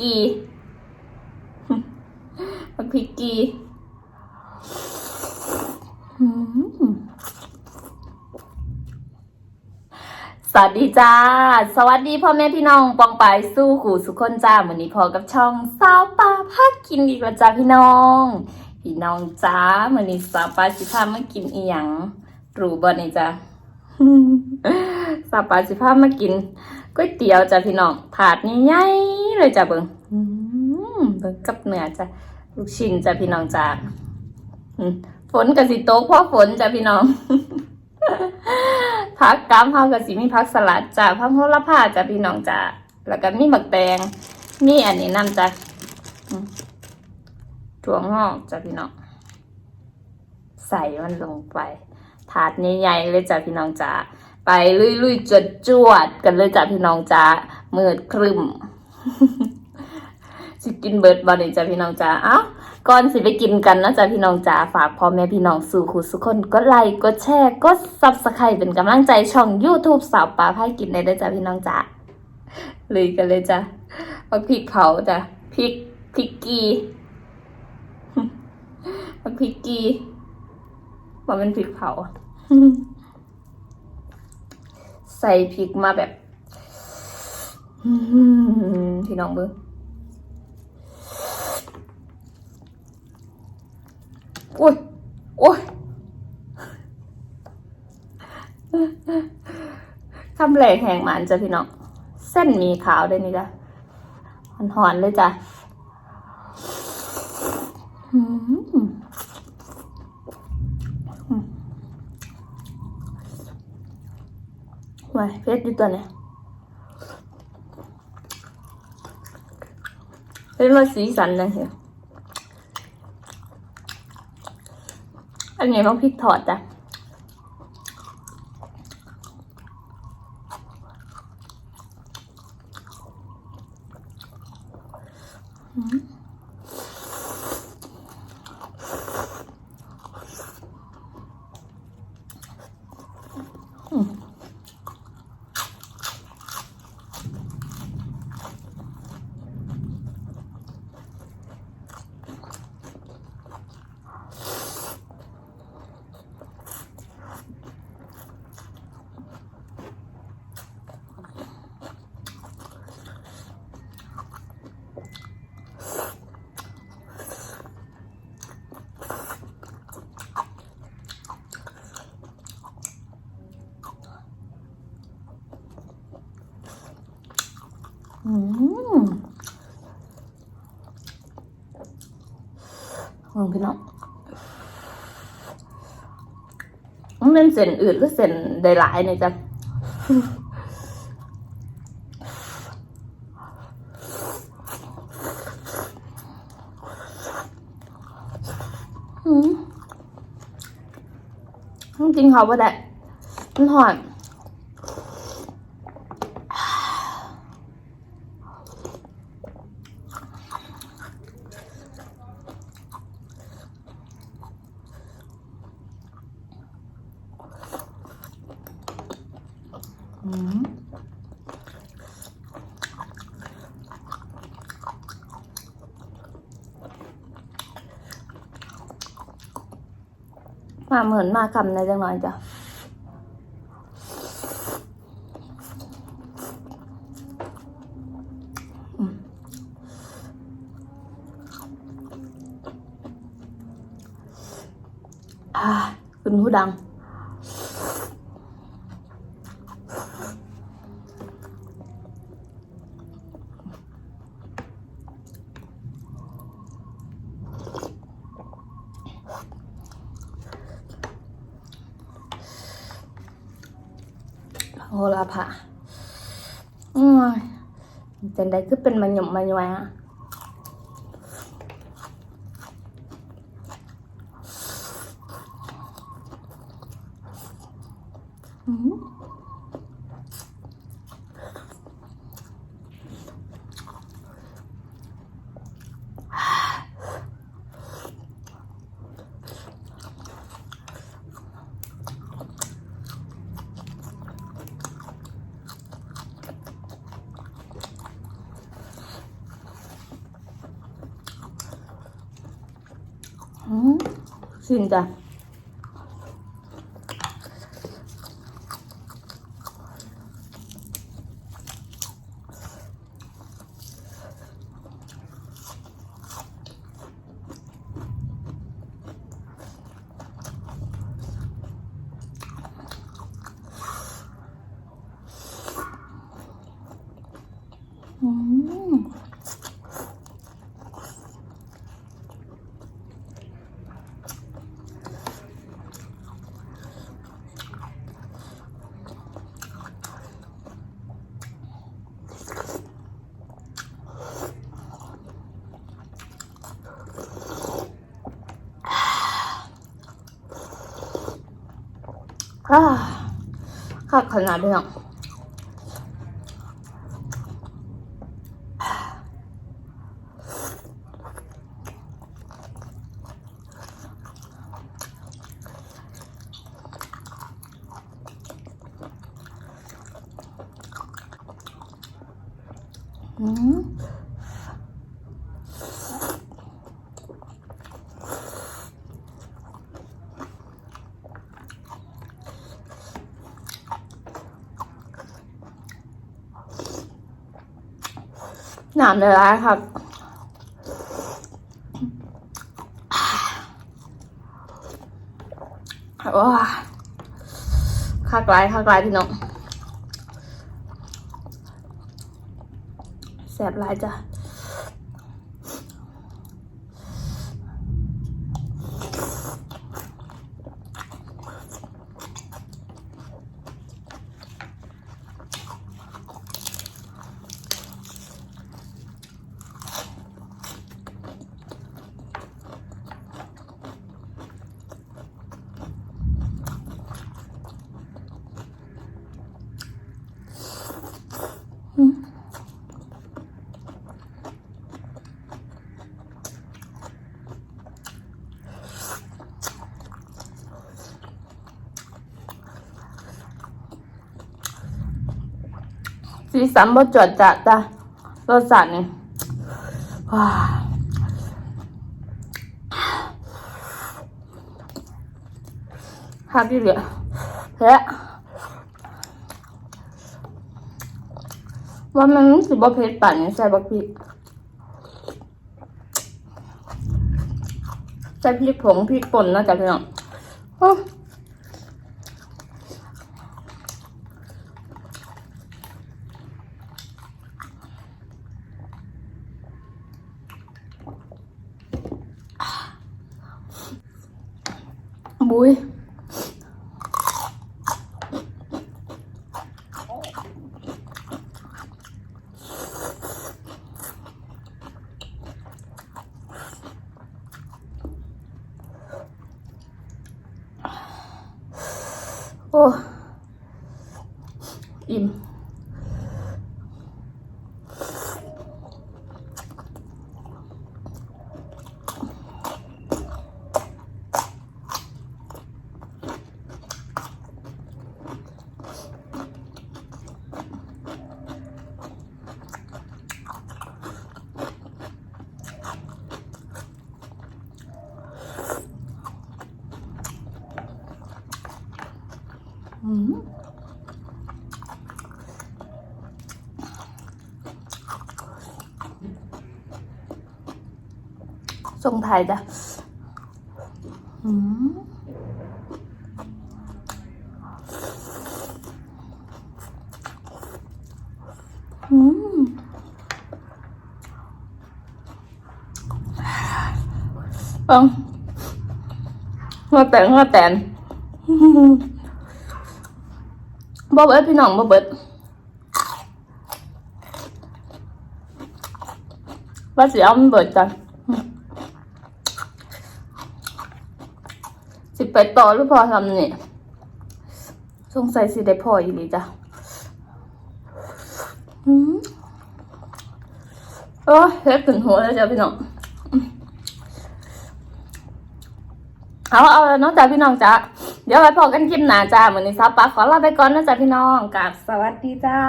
กีบักพริกกีอืมสวัสดีจ้า สวัสดีพ่อแม่พี่น้องปองไปสู้ขู่สุขคนจ้าเหมือนนี้พอกับช่องสาวปลาพักกินอีกแล้วจ้าพี่น้อง พี่น้องจ้าเหมือนนี้สาวปลาสิพามากินอีหยังรู้บ่นี่จ้าสาวปลาสิพามากิน ก๋วยเตี๋ยวจ้ะพี่น้องถาดใหญ่ๆเลยจ้ะเบิ่งเบิ่งกับเนื้อจ้ะลูกชิ้นจ้ะพี่น้องจ้าฝนกับสิโตกเพราะฝนจ้ะพี่น้องผักกามเฮากับสิมีผักสลัดจ้ะผักโหระพาจ้ะพี่น้องจ้ะแล้วก็มีหมักแตงมีอันนี้นำจ้ะถั่วงอกจ้ะพี่น้องใส่มันลงไป ถาดใหญ่ๆเลยจ้ะพี่น้องจ้า ไปลุยๆจวดจวดกันเลยจ้ะพี่น้องจ้ามืดครึมสิกินเบิร์ดบอลนี่จ้ะพี่น้องจ้าเอ้าก่อนสิไปกินกันนะจ้ะพี่น้องจ้าฝากพ่อแม่พี่น้องสู่คุสุกคนกดไลค์กดแชร์กดซับสไครต์เป็นกำลังใจช่อง YouTube สาวปลาพายกินได้เลยจ้ะพี่น้องจ้าเลยกันเลยจ้ะเอาพริกเผาจ้ะพริกพริกกีเอาพริกกีว่าเป็นพริกเผา ใส่พริกมาแบบพี่น้องเบิ้งโอ้ยโอ้ยคำแหลกแห่งมันจ้ะพี่น้อง เส้นมีขาวด้วยนี่จ้ะหอนๆเลยจ้ะอื้อหือ มาเพชรอยู่ตัวเนี่ยเป็นมาสีสันนะเฮียอันนี้ต้องพริกถอดจ้ะอืมอืมล องพี่น้องมันเป็นเส้นอืดหรือเส้นได้หลายเนี่ยจ้ะอืมจริงเขาว่าได้มันหอน มาเหมือนมาคำในจังหน่อยจ้ะอืมอ่าคุณหูดัง โหระพาอืมจันใดคือเป็นมันหยมมันยวฮะ อืมชินจ้ะอืม อ่าคักขนาดนี้อะอืม หนามเลยร้ายครับว้าคักหลายคักหลายพี่น้องแสบหลายจ้ะ สีสันบ่จดจ้ะจ้ะรสชาตินี่ว้าฮักที่เหลือและ ว่ามันสิบ่เผ็ดป่านนี้ใส่บักพริกใส่พริกผงพริกป่นนาะจ้ะพี่น้องอื้อบุย โอ้อิ่ม ส่งไทยจ้ะอืมอืมเปังหัวแตนหัวแตน บ่เบิดพี่น้องบ่เบิดว่าสิเอามันเบิดจ้ะสิไปต่อหรือพอทำนี่สงสัยสิได้พออีหลีจ้ะอืมโอ้ยเฮ็ดถึงหัวแล้วจ้ะพี่น้องเอาเอาแล้วเนาะจ้ะพี่น้องจ้ะ เดี๋ยวไว้พอกันคลิปหนาจ้าเหมือนในซับปะขอลาไปก่อนนะจ๊ะพี่น้องกับสวัสดีจ้า